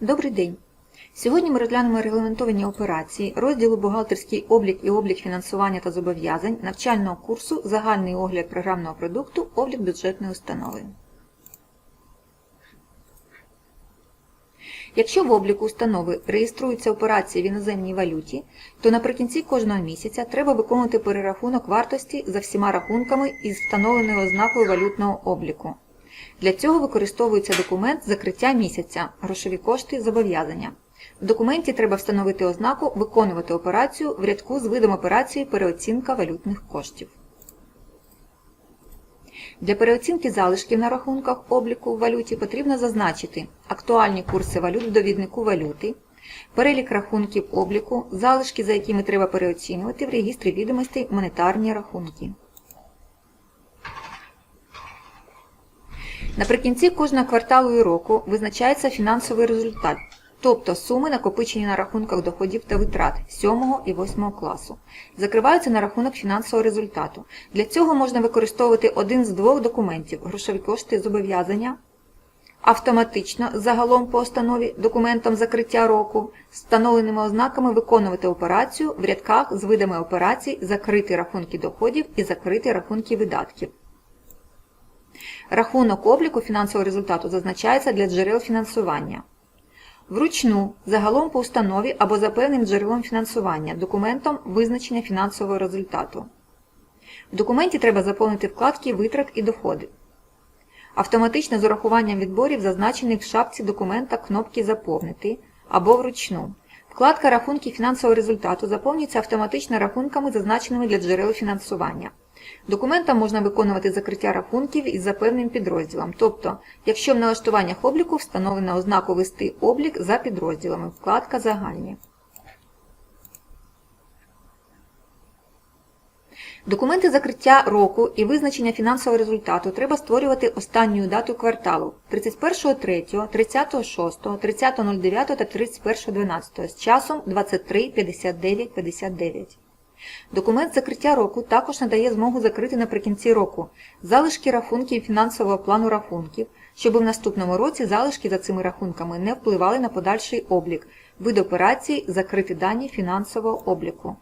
Добрий день! Сьогодні ми розглянемо регламентовані операції розділу Бухгалтерський облік і облік фінансування та зобов'язань навчального курсу Загальний огляд програмного продукту Облік бюджетної установи. Якщо в обліку установи реєструються операції в іноземній валюті, то наприкінці кожного місяця треба виконувати перерахунок вартості за всіма рахунками із встановленою ознакою валютного обліку. Для цього використовується документ закриття місяця грошові кошти зобов'язання. В документі треба встановити ознаку Виконувати операцію в рядку з видом операції переоцінка валютних коштів. Для переоцінки залишків на рахунках обліку в валюті потрібно зазначити актуальні курси валют в довіднику валюти, перелік рахунків обліку, залишки, за якими треба переоцінювати в регістрі відомостей монетарні рахунки. Наприкінці кожного кварталу і року визначається фінансовий результат, тобто суми, накопичені на рахунках доходів та витрат 7 і 8 класу. Закриваються на рахунок фінансового результату. Для цього можна використовувати один з двох документів грошові кошти зобов'язання, автоматично загалом по установі документом закриття року, встановленими ознаками виконувати операцію в рядках з видами операцій закриті рахунки доходів і закриті рахунки видатків. Рахунок обліку фінансового результату зазначається для джерел фінансування. Вручну, загалом по установі або за певним джерелом фінансування, документом визначення фінансового результату. В документі треба заповнити вкладки Витрат і доходи. Автоматично з урахуванням відборів зазначених в шапці документа кнопки Заповнити або вручну. Вкладка Рахунки фінансового результату заповнюється автоматично рахунками, зазначеними для джерел фінансування. Документом можна виконувати закриття рахунків із за певним підрозділом, тобто, якщо в налаштуваннях обліку встановлено ознаку «Вести облік за підрозділами, вкладка Загальні. Документи закриття року і визначення фінансового результату треба створювати останню дату кварталу 31.3, 30.6, 30.09 та 31.12 з часом 23.59.59. Документ закриття року також надає змогу закрити наприкінці року залишки рахунків фінансового плану рахунків, щоб в наступному році залишки за цими рахунками не впливали на подальший облік, вид операцій, закрити дані фінансового обліку.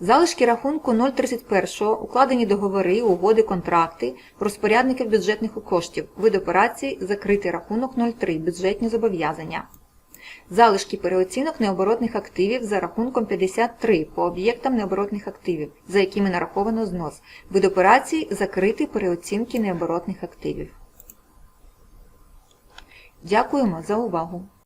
Залишки рахунку 031 укладені договори, угоди, контракти, розпорядників бюджетних коштів, вид операцій, закритий рахунок 03, бюджетні зобов'язання. Залишки переоцінок необоротних активів за рахунком 53 по об'єктам необоротних активів, за якими нараховано знос. Вид операцій закрити переоцінки необоротних активів. Дякуємо за увагу!